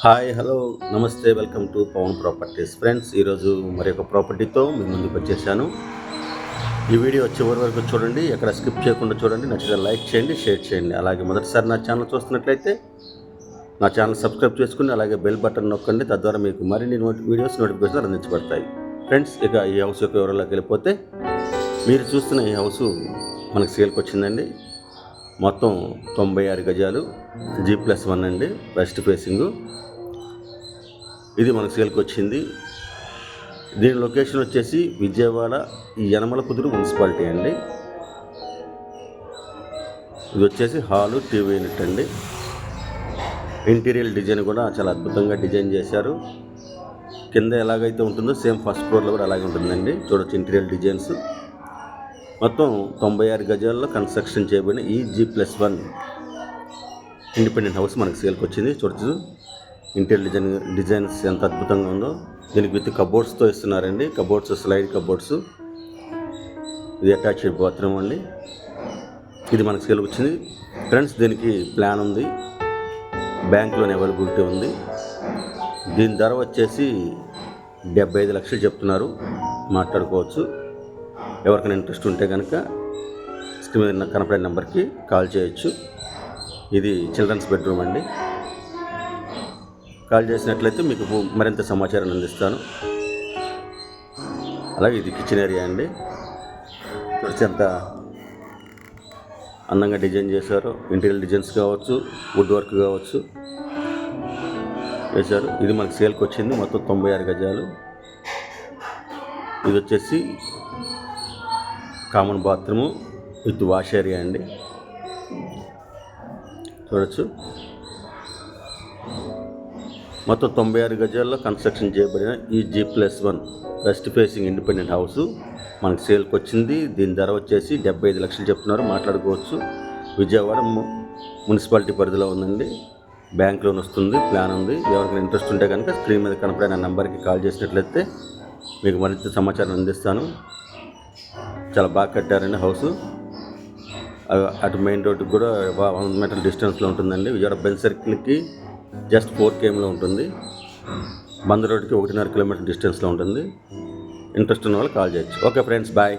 Hi hello నమస్తే welcome to Pavan properties. Friends ఈరోజు మరి ఒక ప్రాపర్టీతో మీ ముందుకు వచ్చేసాను. ఈ వీడియో చివరి వరకు చూడండి ఎక్కడ స్కిప్ చేయకుండా చూడండి నచ్చితే లైక్ చేయండి షేర్ చేయండి. అలాగే మొదటిసారి నా ఛానల్ చూస్తున్నట్లయితే నా ఛానల్ సబ్స్క్రైబ్ చేసుకుని అలాగే బెల్ బటన్ నొక్కండి. తద్వారా మీకు మరిన్ని నోటి వీడియోస్ నోటిఫికేషన్ అందించబడతాయి. ఫ్రెండ్స్ ఇక ఈ హౌస్ యొక్క వివరాల్లోకి వెళ్ళిపోతే మీరు చూస్తున్న ఈ హౌస్ మనకు సేల్కి వచ్చిందండి. మొత్తం తొంభై ఆరు గజాలు జీ ప్లస్ వన్ అండి వెస్ట్ ఫేసింగు ఇది మనకు సేల్కి వచ్చింది దీని లొకేషన్ వచ్చేసి విజయవాడ ఈ యనమల కుదురు మున్సిపాలిటీ అండి. ఇది వచ్చేసి హాలు టీవీ యూనిట్ అండి. ఇంటీరియర్ డిజైన్ కూడా చాలా అద్భుతంగా డిజైన్ చేశారు. కింద ఎలాగైతే ఉంటుందో సేమ్ ఫస్ట్ ఫ్లోర్లో కూడా అలాగే ఉంటుందండి. చూడొచ్చు ఇంటీరియర్ డిజైన్స్ మొత్తం తొంభై ఆరు గజాల్లో కన్స్ట్రక్షన్ చేయబడిన ఈ G plus one independent house మనకు సేల్కి వచ్చింది. చూడొచ్చు. ఇంటీరియర్ డిజైన్ డిజైన్స్ ఎంత అద్భుతంగా ఉందో. దీనికి విత్ కబోర్డ్స్తో ఇస్తున్నారండి. Cupboards slide cupboards. ఇది అటాచ్డ్ బాత్రూమ్ అండి. ఇది మనకు సేల్కి వచ్చింది. ఫ్రెండ్స్ దీనికి ప్లాన్ ఉంది. బ్యాంక్లోనే అవైలబిలిటీ ఉంది. దీని ధర వచ్చేసి డెబ్బై ఐదు లక్షలు చెప్తున్నారు. మాట్లాడుకోవచ్చు. ఎవరికైనా ఇంట్రెస్ట్ ఉంటే కనుక స్క్రీన్ మీద కనపడే నెంబర్కి కాల్ చేయొచ్చు. ఇది చిల్డ్రన్స్ బెడ్రూమ్ అండి. కాల్ చేసినట్లయితే మీకు మరింత సమాచారాన్ని అందిస్తాను. అలాగే ఇది కిచెన్ ఏరియా అండి. చూసి ఎంత అందంగా డిజైన్ చేశారు. ఇంటీరియర్ డిజైన్స్ కావచ్చు వుడ్ వర్క్ కావచ్చు వేశారు. ఇది మనకి సేల్కి వచ్చింది మొత్తం తొంభై ఆరు గజాలు. ఇది వచ్చేసి common bathroom with wash area అండి. చూడొచ్చు. మొత్తం తొంభై ఆరు గజాల్లో కన్స్ట్రక్షన్ చేయబడిన ఈ G plus one west facing independent house మనకి సేల్కి వచ్చింది దీని ధర వచ్చేసి డెబ్బై ఐదు లక్షలు చెప్తున్నారు. మాట్లాడుకోవచ్చు. విజయవాడ మున్సిపాలిటీ పరిధిలో ఉందండి. బ్యాంక్ లోన్ వస్తుంది ప్లాన్ ఉంది. ఎవరికైనా ఇంట్రెస్ట్ ఉంటే కనుక స్క్రీన్ మీద కనపడే నా నెంబర్కి కాల్ చేసినట్లయితే మీకు మరింత సమాచారం అందిస్తాను. చాలా బాగా కట్టారండి హౌస్. అటు మెయిన్ రోడ్కి కూడా వన్ మీటర్ డిస్టెన్స్లో ఉంటుందండి. విజయవాడ బెల్ సర్కిల్కి జస్ట్ ఫోర్ కేఎంలో ఉంటుంది. బంద్ రోడ్కి ఒకటిన్నర కిలోమీటర్ డిస్టెన్స్లో ఉంటుంది. ఇంట్రెస్ట్ ఉన్న వాళ్ళు కాల్ చేయొచ్చు. Okay friends bye